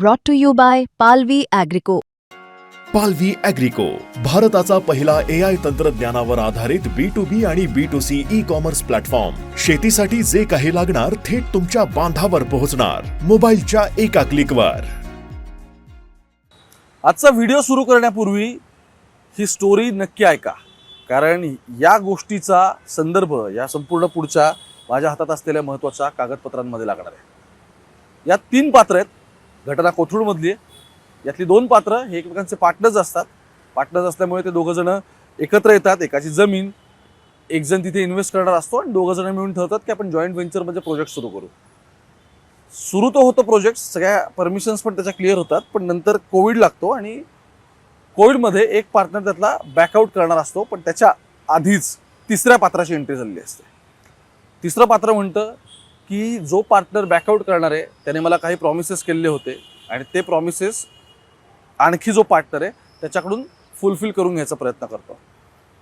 brought to you by Palvi Agrico. पालवी अॅग्रिको भारताचा पहिला ए आय तंत्रज्ञानावर आधारित बी टू बी आणि B to C e commerce platform शेतीसाठी जे काही लागणार थेट तुमच्या बांधावर पोहोचणार. मोबाईलच्या एका क्लिकवर आजचा व्हिडिओ सुरू करण्यापूर्वी ही स्टोरी नक्की ऐका. कारण या गोष्टीचा संदर्भ या संपूर्ण पुढच्या माझ्या हातात असलेल्या महत्त्वाच्या कागदपत्रांमध्ये लागणार आहे. यात तीन पात्र आहेत. घटना कोथरूडमधली आहे. यातली दोन पात्र हे एकमेकांचे पार्टनर्स असतात. पार्टनर्स असल्यामुळे ते दोघं जण एकत्र येतात एकाची जमीन एक जण तिथे इन्व्हेस्ट करणार असतो आणि दोघं जण मिळून ठरतात की आपण जॉईंट व्हेंचरमध्ये प्रोजेक्ट सुरू करू. सुरू तर होतं प्रोजेक्ट सगळ्या परमिशन्स पण त्याच्या क्लिअर होतात पण नंतर कोविड लागतो आणि कोविडमध्ये एक पार्टनर त्यातला बॅकआउट करणार असतो पण त्याच्या आधीच तिसऱ्या पात्राची एंट्री झालेली असते. तिसरं पात्र म्हणतं की जो पार्टनर बॅकआउट करणार आहे त्याने मला काही प्रॉमिसेस केलेले होते. आणि ते प्रॉमिसेस आणखी जो पार्टनर आहे त्याच्याकडून फुलफिल करून घ्यायचा प्रयत्न करतो.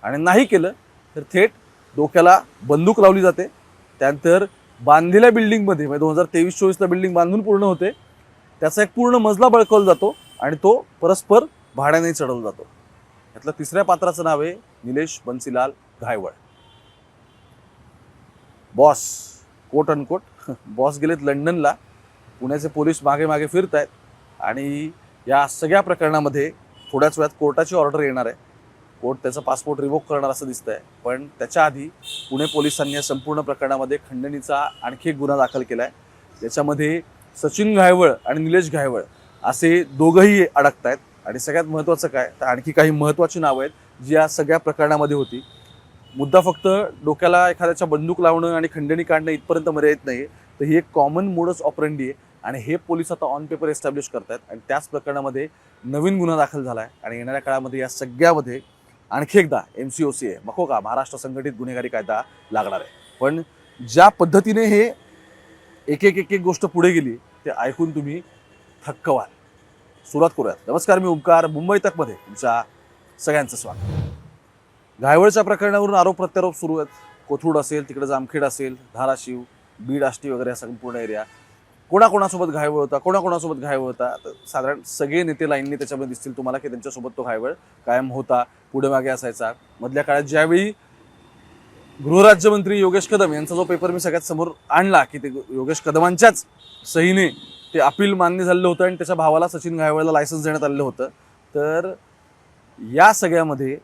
आणि नाही केलं तर थेट डोक्याला बंदूक लावली जाते. त्यानंतर बांधलेल्या बिल्डिंगमध्ये म्हणजे दोन हजार तेवीस चोवीसला बिल्डिंग बांधून पूर्ण होते. त्याचा एक पूर्ण मजला बळकवला जातो आणि तो परस्पर भाड्याने चढवला जातो. यातलं तिसऱ्या पात्राचं नाव आहे Nilesh Bansilal Ghaywal. Boss. Quote unquote boss गेलेत लंडनला. पुण्याचे पोलीस मागे मागे फिरत आहेत आणि या सगळ्या प्रकरणामध्ये थोड्याच वेळात कोर्टाची ऑर्डर येणार आहे. कोर्ट त्याचा पासपोर्ट रिवोक करणार असं दिसतंय. पण त्याच्या आधी पुणे पोलिसांनी या संपूर्ण प्रकरणामध्ये खंडणीचा आणखी एक गुन्हा दाखल केला आहे ज्याच्यामध्ये सचिन घायवळ आणि निलेश घायवळ असे दोघंही अडकत आहेत आणि सगळ्यात महत्त्वाचं काय? तर आणखी काही महत्त्वाची नावं आहेत जी या सगळ्या प्रकरणामध्ये होती. मुद्दा फक्त डोक्याला एखाद्याच्या बंदूक लावणं आणि खंडणी काढणं इथपर्यंत मर्यादित नाही तर ही एक कॉमन मोडस ऑपरेंडी आहे आणि हे पोलीस आता ऑन पेपर एस्टॅब्लिश आहेत आणि त्याच प्रकरणामध्ये नवीन गुन्हा दाखल झाला आहे आणि येणाऱ्या काळामध्ये या सगळ्यामध्ये आणखी एकदा एम सी ओ सी आहे. मको का महाराष्ट्र संघटित गुन्हेगारी कायदा लागणार आहे. पण ज्या पद्धतीने हे एक एक एक एक गोष्ट पुढे गेली ते ऐकून तुम्ही थक्क व्हाल. सुरुवात करूयात. नमस्कार मी ओंकार मुंबई तकमध्ये तुमच्या सगळ्यांचं स्वागत. घायवळच्या प्रकरणावरून आरोप प्रत्यारोप सुरू आहेत. कोथरूड असेल तिकडे जामखेड असेल धाराशिव बीड आष्टी वगैरे हा संपूर्ण एरिया कोणाकोणासोबत घायवळ होता? कोणाकोणासोबत घायवळ होता? तर साधारण सगळे नेते लाईनने त्याच्यामध्ये दिसतील तुम्हाला की त्यांच्यासोबत तो घायवळ कायम होता पुढे मागे असायचा. मधल्या काळात ज्यावेळी गृहराज्यमंत्री योगेश कदम यांचा जो पेपर मी सगळ्यात समोर आणला की ते योगेश कदमांच्याच सहीने ते अपील मान्य झालेलं होतं आणि त्याच्या भावाला सचिन घायवळला लायसन्स देण्यात आलेलं होतं. तर या सगळ्यामध्ये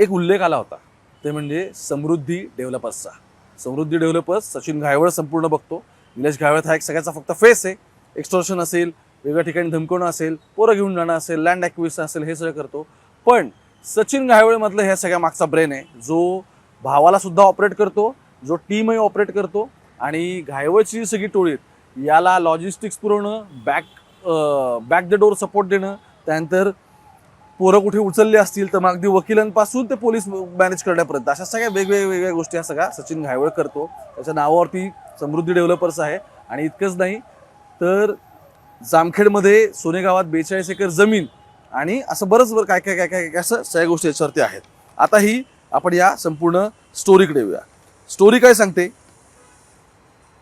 एक उल्लेख आला होता. ते म्हणजे समृद्धी डेव्हलपर्सचा. समृद्धी डेव्हलपर्स सचिन घायवळ संपूर्ण बघतो. निलेश घायवळ हा एक सगळ्याचा फक्त फेस आहे. एक्स्टॉर्शन असेल वेगळ्या ठिकाणी धमकवणं असेल पोरं घेऊन जाणं असेल लँड ॲक्विशन असेल हे सगळं करतो. पण सचिन घायवळमधलं ह्या सगळ्या मागचा ब्रेन आहे. जो भावाला सुद्धा ऑपरेट करतो जो टीमही ऑपरेट करतो आणि घायवळची सगळी टोळी याला लॉजिस्टिक्स पुरवणं back back the door support देणं त्यानंतर पोरं कुठे उचलले असतील तर मग अगदी वकिलांपासून ते पोलीस मॅनेज करण्यापर्यंत. अशा सगळ्या वेगवेगळ्या वेगळ्या गोष्टी हा सगळ्या सचिन घायवळ करतो. त्याच्या नावावरती समृद्धी डेव्हलपर्स आहे. आणि इतकंच नाही तर जामखेडमध्ये सोने गावात बेचाळीस एकर जमीन आणि असं बरंच बरं काय काय काय काय काय असं सगळ्या गोष्टी याच्यावरती आहेत. आता ही आपण या संपूर्ण स्टोरीकडे येऊया. स्टोरी काय सांगते?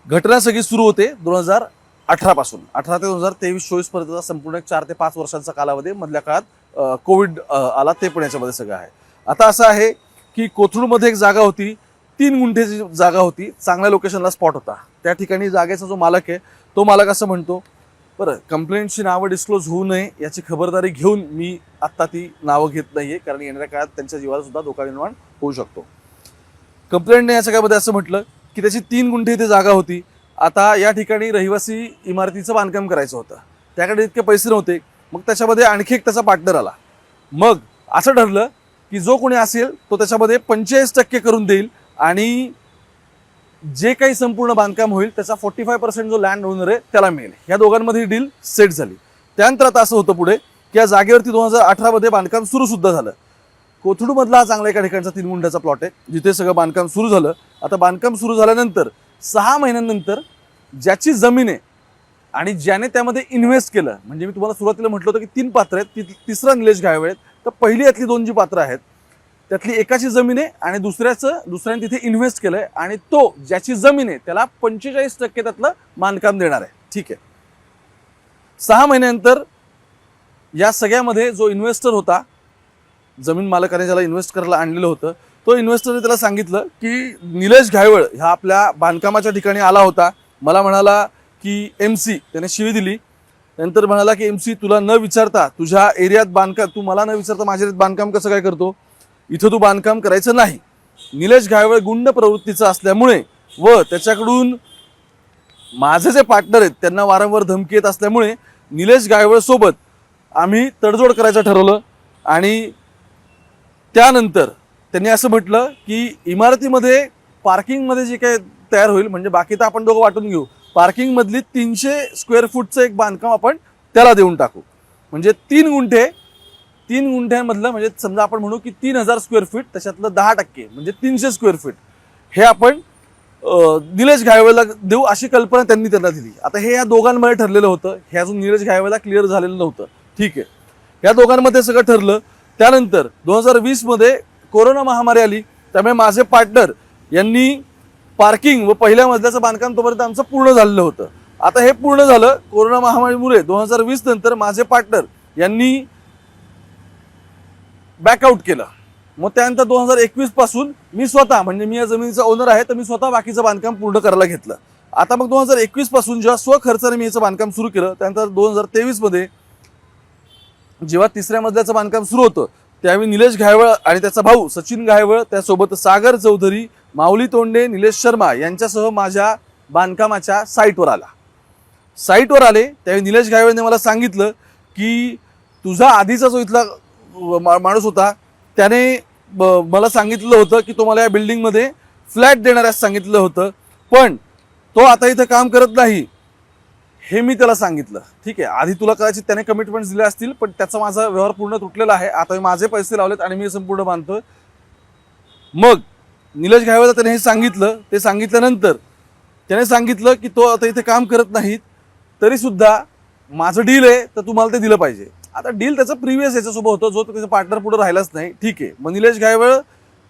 घटना सगळी सुरू होते दोन हजार अठरापासून अठरा ते दोन हजार तेवीस चोवीस पर्यंतचा संपूर्ण एक चार ते पाच वर्षांचा कालावधी मधल्या काळात कोविड आला ते पण याच्यामध्ये सगळं आहे. आता असं आहे की कोथरूडमध्ये एक जागा होती तीन गुंठेची जागा होती चांगल्या लोकेशनला स्पॉट होता. त्या ठिकाणी जागेचा जो मालक आहे तो मालक असं म्हणतो बरं कंप्लेंटची नावं डिस्क्लोज होऊ नये याची खबरदारी घेऊन मी आत्ता ती नावं घेत नाही आहे कारण येणाऱ्या काळात त्यांच्या जीवाला सुद्धा धोका निर्माण होऊ शकतो. कंप्लेंटने या सगळ्यामध्ये असं म्हटलं की त्याची तीन गुंठे इथे जागा होती. आता या ठिकाणी रहिवासी इमारतीचं बांधकाम करायचं होतं. त्याकडे इतके पैसे नव्हते. मग त्याच्यामध्ये आणखी एक त्याचा पार्टनर आला. मग असं ठरलं की जो कोणी असेल तो त्याच्यामध्ये पंचेचाळीस टक्के करून देईल आणि जे काही संपूर्ण बांधकाम होईल त्याचा फोर्टी फाय पर्सेंट जो लँड ओनर आहे त्याला मिळेल. ह्या दोघांमध्ये डील सेट झाली. त्यानंतर आता असं होतं पुढे की या जागेवरती दोन हजार अठरामध्ये बांधकाम सुरू सुद्धा झालं. कोथरूडमधला हा चांगला एका ठिकाणचा तीन गुंठ्याचा प्लॉट आहे जिथे सगळं बांधकाम सुरू झालं. आता बांधकाम सुरू झाल्यानंतर सहा महिन्यांनंतर ज्याची जमीन आहे आणि ज्याने त्यामध्ये इन्व्हेस्ट केलं म्हणजे मी तुम्हाला सुरुवातीला म्हटलं होतं की तीन पात्र आहेत ती तिसरा निलेश घायवळ आहेत. तर पहिली यातली दोन जी पात्र आहेत त्यातली एकाची जमीन आहे आणि दुसऱ्याचं दुसऱ्याने तिथे इन्व्हेस्ट केलं आहे आणि तो ज्याची जमीन आहे त्याला पंचेचाळीस टक्के त्यातलं बांधकाम देणार आहे. ठीक आहे. सहा महिन्यानंतर या सगळ्यामध्ये जो इन्व्हेस्टर होता जमीन मालकाने ज्याला इन्व्हेस्ट करायला आणलेलं होतं तो इन्व्हेस्टरने त्याला सांगितलं की निलेश घायवळ ह्या आपल्या बांधकामाच्या ठिकाणी आला होता. मला म्हणाला की एम सी त्याने शिवी दिली. नंतर म्हणाला की एम सी तुला न विचारता तुझ्या एरियात बांधकाम तू मला न विचारता माझ्या एरियात बांधकाम कसं काय करतो? इथं तू बांधकाम करायचं नाही. निलेश घायवळ गुंड प्रवृत्तीचा असल्यामुळे व त्याच्याकडून माझे जे पार्टनर आहेत त्यांना वारंवार धमकी येत असल्यामुळे निलेश गायवळ सोबत आम्ही तडजोड करायचं ठरवलं आणि त्यानंतर त्यांनी असं म्हटलं की इमारतीमध्ये पार्किंगमध्ये जे काही तयार होईल म्हणजे बाकी तर आपण दोघं वाटून घेऊ पार्किंगमधली तीनशे स्क्वेअर फूटचं एक बांधकाम आपण त्याला देऊन टाकू. म्हणजे तीन गुंठे तीन गुंठ्यांमधलं म्हणजे समजा आपण म्हणू की तीन हजार स्क्वेअर फीट त्याच्यातलं दहा टक्के म्हणजे तीनशे स्क्वेअर फीट. हे आपण निलेश घायवेला देऊ अशी कल्पना त्यांनी त्यांना दिली. आता हे या दोघांमध्ये ठरलेलं होतं. हे अजून निलेश घायवेला क्लिअर झालेलं नव्हतं. ठीक आहे. या दोघांमध्ये सगळं ठरलं. त्यानंतर दोन हजार वीसमध्ये कोरोना महामारी आली. त्यामुळे माझे पार्टनर यांनी पार्किंग व पहिल्या मजल्याचं बांधकाम तोपर्यंत आमचं पूर्ण झालेलं होतं. आता हे पूर्ण झालं कोरोना महामारीमुळे. दोन हजार वीस नंतर माझे पार्टनर यांनी बॅकआउट केलं. मग त्यानंतर दोन हजार एकवीसपासून मी स्वतः म्हणजे मी या जमिनीचा ओनर आहे तर मी स्वतः बाकीचं बांधकाम पूर्ण करायला घेतलं. आता मग दोन हजार एकवीसपासून जेव्हा स्वखर्चाने मी याचं बांधकाम सुरू केलं त्यानंतर दोन हजार तेवीसमध्ये जेव्हा तिसऱ्या मजल्याचं बांधकाम सुरू होतं त्यावेळी निलेश घायवळ आणि त्याचा भाऊ सचिन घायवळ त्यासोबत सागर चौधरी माऊली तोंडे निलेश शर्मा यांच्यासह माझ्या बांधकामाच्या साईटवर आला. साईटवर आले त्यावेळी निलेश घायवळने मला सांगितलं की तुझा आधीचा जो इथला मा- माणूस होता त्याने ब- मला सांगितलं होतं की तो मला या बिल्डिंगमध्ये फ्लॅट देणाऱ्यास सांगितलं होतं पण तो आता इथं काम करत नाही हे मी त्याला सांगितलं. ठीक आहे आधी तुला कदाचित त्याने कमिटमेंट्स दिले असतील पण त्याचा माझा व्यवहार पूर्ण तुटलेला आहे आता मी माझे पैसे लावलेत आणि मी संपूर्ण मानतो मग निलेश घायवाला त्याने हे सांगितलं ते सांगितल्यानंतर त्याने सांगितलं की तो आता इथे काम करत नाहीत तरीसुद्धा माझं डील आहे तर तुम्हाला ते दिलं पाहिजे. आता डील त्याचा प्रिव्हियस याच्यासोबत होतं जो त्याचा पार्टनर पुढे राहिलाच नाही ठीक आहे. मग निलेश घायवळ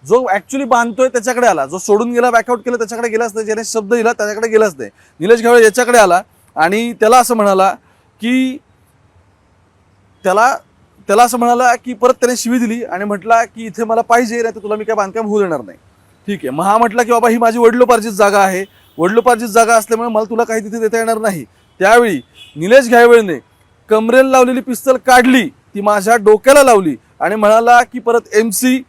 जो ॲक्च्युली बांधतोय त्याच्याकडे आला जो सोडून गेला बॅकआउट केला त्याच्याकडे गेलाच नाही ज्याने शब्द दिला त्याच्याकडे गेलाच नाही. निलेश घायवळ याच्याकडे आला आणि त्याला असं म्हणाला की त्याला त्याला असं म्हणाला की परत त्याने शिवी दिली आणि म्हटला की इथे मला पाहिजे नाही तर तुला मी काय बांधकाम होऊ देणार नाही. ठीक आहे. मग हा म्हटला की बाबा ही माझी वडिलोपार्जित जागा आहे. वडिलोपार्जित जागा असल्यामुळे मला तुला काही तिथे देता येणार नाही. त्यावेळी निलेश घ्यावेळीने कमरेल लावलेली पिस्तल काढली ती माझ्या डोक्याला लावली आणि म्हणाला की परत एम सी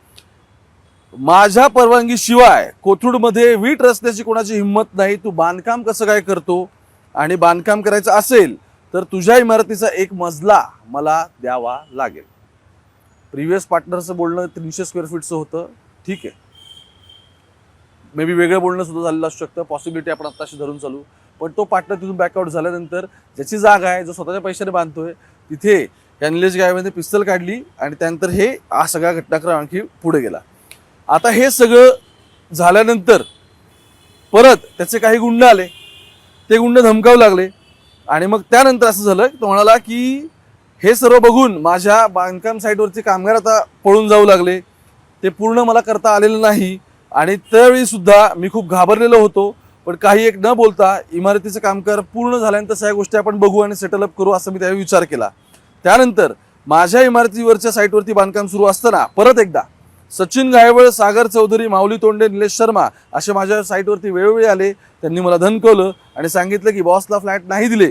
माझ्या परवानगीशिवाय कोथरूडमध्ये वीट रचण्याची कोणाची हिंमत नाही. तू बांधकाम कसं काय करतो? आणि बांधकाम करायचं असेल तर तुझ्या इमारतीचा एक मजला मला द्यावा लागेल. प्रिव्हियस पार्टनरचं बोलणं तीनशे स्क्वेअर फीटचं होतं. ठीक आहे. मे बी वेगळं बोलणं सुद्धा झालेलं असू शकतं. पॉसिबिलिटी आपण आत्ताशी धरून चालू. पण तो पार्टनर तिथून बॅकआउट झाल्यानंतर ज्याची जागा आहे जो स्वतःच्या पैशाने बांधतोय तिथे या निलेश पिस्तल काढली आणि त्यानंतर हे हा सगळा घटनाक्रम आणखी पुढे गेला. आता हे सगळं झाल्यानंतर परत त्याचे काही गुंड आले. ते गुंड धमकावू लागले. आणि मग त्यानंतर असं झालं तो म्हणाला की हे सर्व बघून माझ्या बांधकाम साईटवरचे कामगार आता पळून जाऊ लागले. ते पूर्ण मला करता आलेलं नाही. आणि त्यावेळी सुद्धा मी खूप घाबरलेलो होतो पण काही एक न बोलता इमारतीचं कामकार पूर्ण झाल्यानंतर सगळ्या गोष्टी आपण बघू आणि सेटलअप करू असं मी त्यावेळी विचार केला. त्यानंतर माझ्या इमारतीवरच्या साईटवरती बांधकाम सुरू असताना परत एकदा सचिन गायवळ सागर चौधरी माऊली तोंडे निलेश शर्मा असे माझ्या साईटवरती वेळोवेळी आले. त्यांनी मला धनकवलं आणि सांगितलं की बॉसला फ्लॅट नाही दिले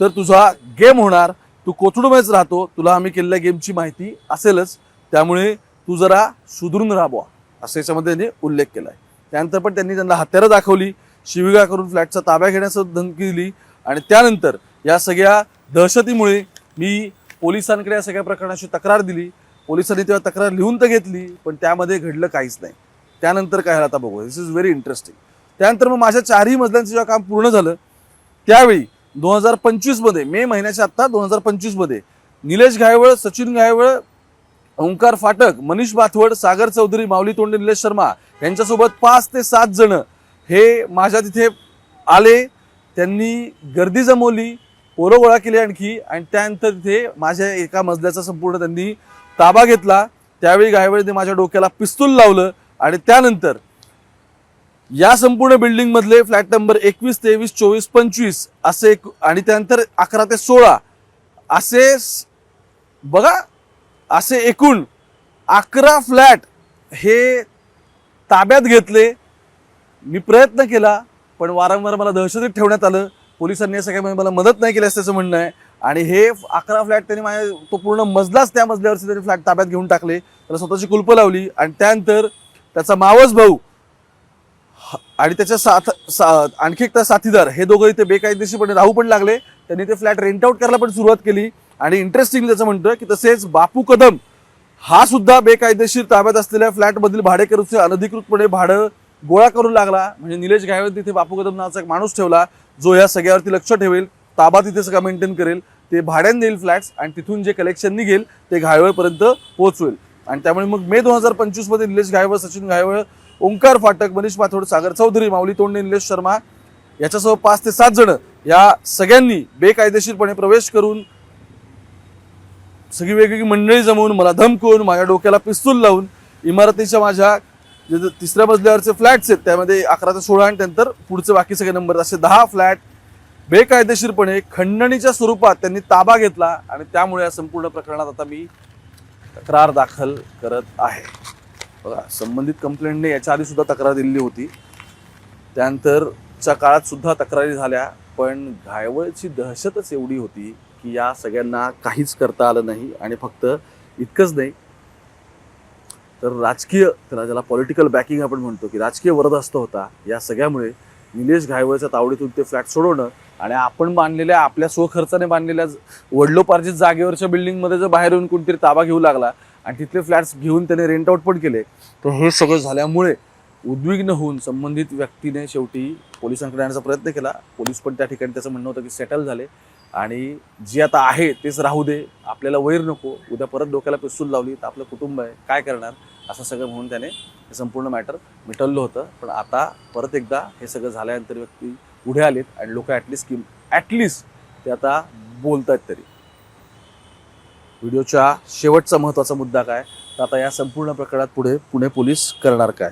तर तुझा गेम होणार. तू कोथरूडमध्येच राहतो. तुला आम्ही केलेल्या गेमची माहिती असेलच. त्यामुळे तू जरा सुधरून राहावा असं याच्यामध्ये त्यांनी उल्लेख केला आहे त्यानंतर पण त्यांनी त्यांना हत्यारं दाखवली शिविगा करून फ्लॅटचा ताब्या घेण्याचं धमकी दिली आणि त्यानंतर या सगळ्या दहशतीमुळे मी पोलिसांकडे या सगळ्या प्रकरणाची तक्रार दिली. पोलिसांनी तेव्हा तक्रार लिहून तर घेतली पण त्यामध्ये घडलं काहीच नाही. त्यानंतर काय झालं आता बघू. दिस इज व्हेरी इंटरेस्टिंग त्यानंतर मग माझ्या चारही मजल्यांचं जेव्हा काम पूर्ण झालं त्यावेळी दोन हजार पंचवीसमध्ये मे महिन्याच्या आत्ता दोन हजार पंचवीसमध्ये निलेश घायवळ सचिन घायवळ ओंकार फाटक मनीष बाथवड सागर चौधरी माऊली तोंडे निलेश शर्मा यांच्यासोबत पाच ते सात जण हे माझ्या तिथे आले. त्यांनी गर्दी जमवली पोरं गोळा केली आणखी आणि त्यानंतर तिथे माझ्या एका मजल्याचा संपूर्ण त्यांनी ताबा घेतला. त्यावेळी गायवेळी माझ्या डोक्याला पिस्तूल लावलं आणि त्यानंतर या संपूर्ण बिल्डिंगमधले फ्लॅट नंबर एकवीस तेवीस चोवीस पंचवीस असे एक- आणि त्यानंतर अकरा ते सोळा असे बघा असे एकूण अकरा फ्लॅट हे ताब्यात घेतले. मी प्रयत्न केला पण वारंवार मला दहशतीत ठेवण्यात आलं. पोलिसांनी या सगळ्यामध्ये मला मदत नाही केली असं त्याचं म्हणणं आहे. आणि हे अकरा फ्लॅट त्यांनी माझ्या तो पूर्ण मजलाच त्या मजल्यावरचे त्यांनी फ्लॅट ताब्यात घेऊन टाकले. त्याला स्वतःची कुलपं लावली आणि त्यानंतर त्याचा मावस भाऊ आणि त्याच्या साथ सा आणखी एक त्या साथीदार हे दोघं इथे बेकायदेशीरपणे राहू पण लागले. त्यांनी ते फ्लॅट रेंट आउट करायला पण सुरुवात केली. आणि इंटरेस्टिंग त्याचं म्हणतोय की तसेच बापू कदम हा सुद्धा बेकायदेशीर ताब्यात असलेल्या फ्लॅटमधील भाडेकरूचे अनधिकृतपणे भाडं गोळा करू लागला. म्हणजे निलेश गायवत तिथे बापू कदम नावाचा एक माणूस ठेवला जो या सगळ्यावरती लक्ष ठेवेल ताबा तिथे सगळं मेंटेन करेल. ते भाड्याने देईल फ्लॅट्स आणि तिथून जे कलेक्शन निघेल ते घायवळपर्यंत पोहोचवेल. आणि त्यामुळे मग मे दोन हजार पंचवीसमध्ये निलेश घायवळ सचिन घायवळ ओंकार फाटक मनीष माथोड सागर चौधरी माऊली तोंडे निलेश शर्मा याच्यासह पाच ते सात जण या सगळ्यांनी बेकायदेशीरपणे प्रवेश करून सगळी वेगवेगळी मंडळी जमवून मला धमकवून माझ्या डोक्याला पिस्तूल लावून इमारतीच्या माझ्या जे जे तिसऱ्या मजल्यावरचे फ्लॅट्स आहेत त्यामध्ये अकरा ते सोळा आणि त्यानंतर पुढचे बाकी सगळे नंबर असे दहा फ्लॅट बेकायदेशीरपणे खंडणीच्या स्वरूपात त्यांनी ताबा घेतला आणि त्यामुळे या संपूर्ण प्रकरणात आता मी तक्रार दाखल करत आहे. बघा संबंधित कंप्लेंटने याच्या आधी सुद्धा तक्रार दिलेली होती. त्यानंतरच्या काळात सुद्धा तक्रारी झाल्या पण घायवळची दहशतच एवढी होती. की या सगळ्यांना काहीच करता आलं नाही आणि फक्त इतकंच नाही. तर राजकीय त्याला ज्याला पॉलिटिकल बॅकिंग आपण म्हणतो की राजकीय वरदहस्त होता या सगळ्यामुळे निलेश घायवळच्या तावडीतून ते फ्लॅट सोडवणं आणि आपण बांधलेल्या आपल्या स्वखर्चाने बांधलेल्या वडलोपार्जित जागेवरच्या बिल्डिंगमध्ये जर बाहेर येऊन कोणतरी ताबा घेऊ लागला आणि तिथले फ्लॅट्स घेऊन त्याने रेंट आउट पण केले तर हे सगळं झाल्यामुळे उद्विग्न होऊन संबंधित व्यक्तीने शेवटी पोलिसांकडे येण्याचा प्रयत्न केला. पोलीस पण त्या ठिकाणी त्याचं म्हणणं होतं की सेटल झाले. आणि जे आता आहे तेच राहू दे. आपल्याला वैर नको. उद्या परत डोक्याला पिस्तूल लावली तर आपलं कुटुंब आहे. काय करणार? असं सगळं म्हणून त्याने हे संपूर्ण मॅटर मिटवलं होतं. पण आता परत एकदा हे सगळं झाल्यानंतर व्यक्ती पुढे आलेत आणि लोक ॲटलिस्ट की ॲटलिस्ट ते आता बोलत आहेत तरी. व्हिडिओच्या शेवटचा महत्त्वाचा मुद्दा काय? तर आता या संपूर्ण प्रकरणात पुढे पुणे पोलीस करणार काय?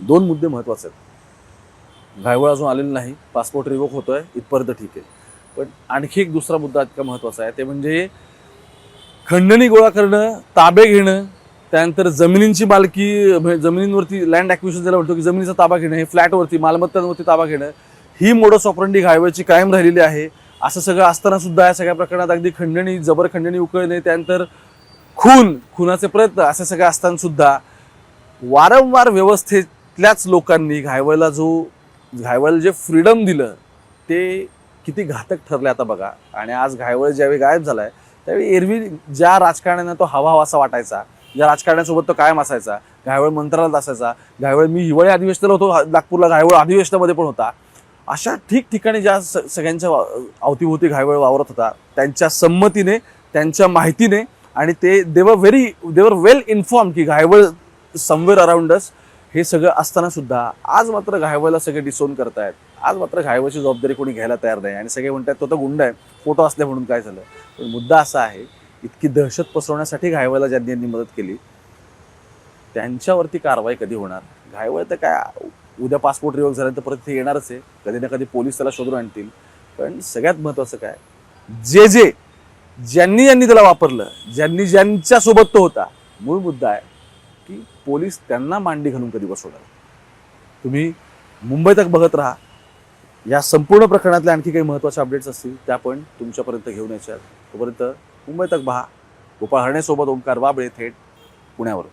दोन मुद्दे महत्त्वाचे आहेत. घायवळ अजून आलेलं नाही. पासपोर्ट रिवोक होतोय. इथपर्यंत ठीक आहे. पण आणखी एक दुसरा मुद्दा इतका महत्त्वाचा आहे. ते म्हणजे खंडणी गोळा करणं ताबे घेणं त्यानंतर जमिनींची मालकी म्हणजे जमिनींवरती लँड ॲक्विशन ज्याला म्हणतो की जमिनीचा ताबा घेणं हे फ्लॅटवरती मालमत्तांवरती ताबा घेणं ही मोडस ऑपरंडी घायवळची कायम राहिलेली आहे. असं सगळं असताना सुद्धा या सगळ्या प्रकरणात अगदी खंडणी जबर खंडणी उकळणे त्यानंतर खून खुनाचे प्रयत्न असं सगळं असताना सुद्धा वारंवार व्यवस्थेतल्याच लोकांनी घायवायला जो घायवायला जे फ्रीडम दिलं ते किती घातक ठरले आता बघा. आणि आज घायवळ ज्यावेळी गायब झालाय त्यावेळी एरवी ज्या राजकारण्यांना तो हवा हवासा वाटायचा ज्या राजकारण्यासोबत तो कायम असायचा घायवळ मंत्रालयात असायचा घायवळ मी हिवाळी अधिवेशनाला होतो नागपूरला घायवळ अधिवेशनामध्ये पण होता. अशा ठिकठिकाणी ज्या स सगळ्यांच्या अवतीभोवती घायवळ वावरत होता त्यांच्या संमतीने त्यांच्या माहितीने आणि ते देवर व्हेरी देवर वेल इन्फॉर्म की घायवळ समवेअर अराउंड अस हे सगळं असताना सुद्धा आज मात्र घायवळला सगळे डिसोन करतायत. आज मात्र घायवळची जबाबदारी कोणी घ्यायला तयार नाही. आणि सगळे म्हणतात तो तर गुंड आहे. फोटो असले म्हणून काय झालं? पण मुद्दा असा आहे इतकी दहशत पसरवण्यासाठी घायवळला ज्यांनी यांनी मदत केली त्यांच्यावरती कारवाई कधी होणार? घायवळ तर काय उद्या पासपोर्ट रिवोक झाल्यानंतर परत ते येणारच आहे. कधी ना कधी पोलीस त्याला शोधून आणतील. पण सगळ्यात महत्त्वाचं काय जे जे ज्यांनी ज्यांनी त्याला वापरलं ज्यांनी ज्यांच्यासोबत तो होता मूळ मुद्दा आहे की पोलीस त्यांना मांडी घालून कधी बसवणार? तुम्ही मुंबई तक बघत राहा. या संपूर्ण प्रकरणातल्या आणखी काही महत्त्वाचे अपडेट्स असतील त्या पण तुमच्यापर्यंत घेऊन यायच्या तोपर्यंत मुंबई तक पहा. गोपाळ हरणेसोबत ओंकार वाबळे थेट पुण्यावर